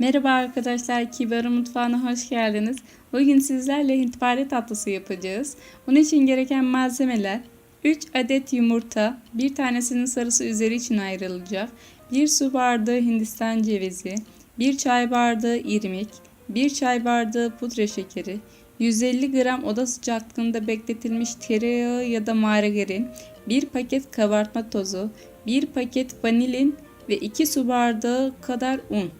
Merhaba arkadaşlar, Kibar'ın mutfağına hoş geldiniz. Bugün sizlerle hintipare tatlısı yapacağız. Bunun için gereken malzemeler 3 adet yumurta, bir tanesinin sarısı üzeri için ayrılacak, 1 su bardağı hindistan cevizi, 1 çay bardağı irmik, 1 çay bardağı pudra şekeri, 150 gram oda sıcaklığında bekletilmiş tereyağı ya da margarin, 1 paket kabartma tozu, 1 paket vanilin ve 2 su bardağı kadar un.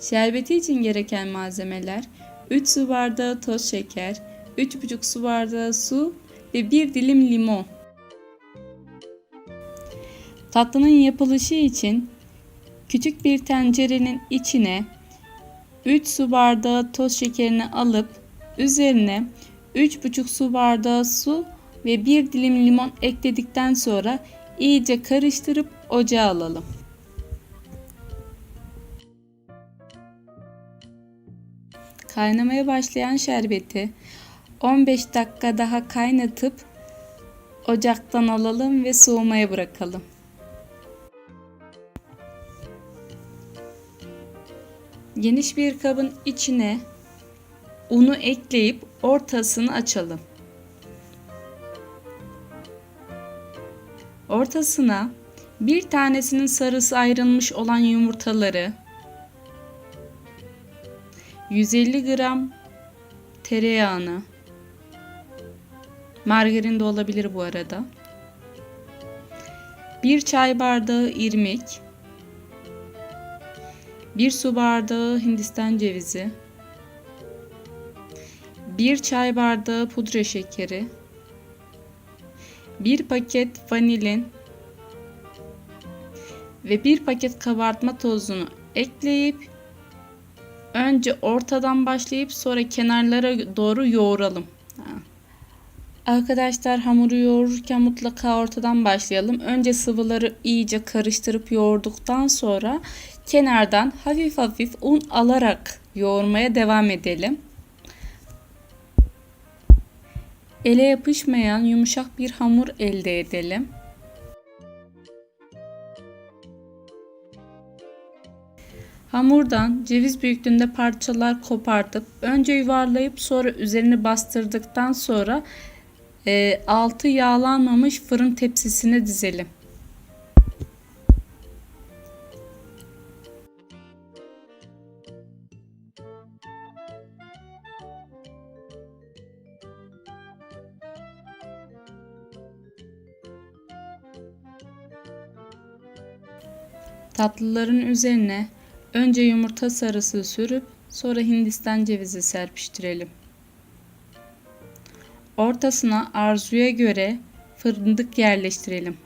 Şerbeti için gereken malzemeler 3 su bardağı toz şeker, 3,5 su bardağı su ve 1 dilim limon. Tatlının yapılışı için küçük bir tencerenin içine 3 su bardağı toz şekerini alıp üzerine 3,5 su bardağı su ve 1 dilim limon ekledikten sonra iyice karıştırıp ocağa alalım. Kaynamaya başlayan şerbeti 15 dakika daha kaynatıp ocaktan alalım ve soğumaya bırakalım. Geniş bir kabın içine unu ekleyip ortasını açalım. Ortasına bir tanesinin sarısı ayrılmış olan yumurtaları 150 gram tereyağını. Margarin de olabilir bu arada. 1 çay bardağı irmik. 1 su bardağı hindistan cevizi. 1 çay bardağı pudra şekeri. 1 paket vanilin. Ve 1 paket kabartma tozunu ekleyip önce ortadan başlayıp sonra kenarlara doğru yoğuralım. Arkadaşlar hamuru yoğururken mutlaka ortadan başlayalım. Önce sıvıları iyice karıştırıp yoğurduktan sonra kenardan hafif hafif un alarak yoğurmaya devam edelim. Ele yapışmayan yumuşak bir hamur elde edelim. Hamurdan ceviz büyüklüğünde parçalar kopartıp önce yuvarlayıp sonra üzerini bastırdıktan sonra e, altı yağlanmamış fırın tepsisine dizelim. Tatlıların üzerine önce yumurta sarısı sürüp sonra hindistan cevizi serpiştirelim. Ortasına arzuya göre fındık yerleştirelim.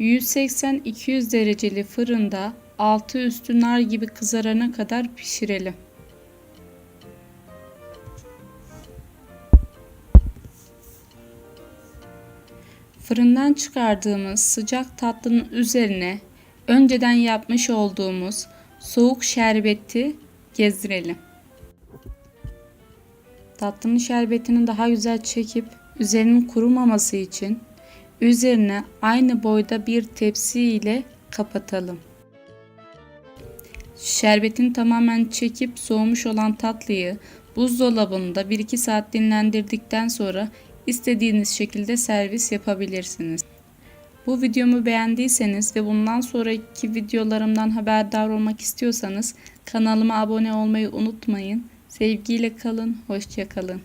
...180-200 dereceli fırında altı üstü nar gibi kızarana kadar pişirelim. Fırından çıkardığımız sıcak tatlının üzerine önceden yapmış olduğumuz soğuk şerbeti gezdirelim. Tatlının şerbetini daha güzel çekip üzerinin kurumaması için üzerine aynı boyda bir tepsi ile kapatalım. Şerbetini tamamen çekip soğumuş olan tatlıyı buzdolabında 1-2 saat dinlendirdikten sonra istediğiniz şekilde servis yapabilirsiniz. Bu videomu beğendiyseniz ve bundan sonraki videolarımdan haberdar olmak istiyorsanız kanalıma abone olmayı unutmayın. Sevgiyle kalın, hoşça kalın.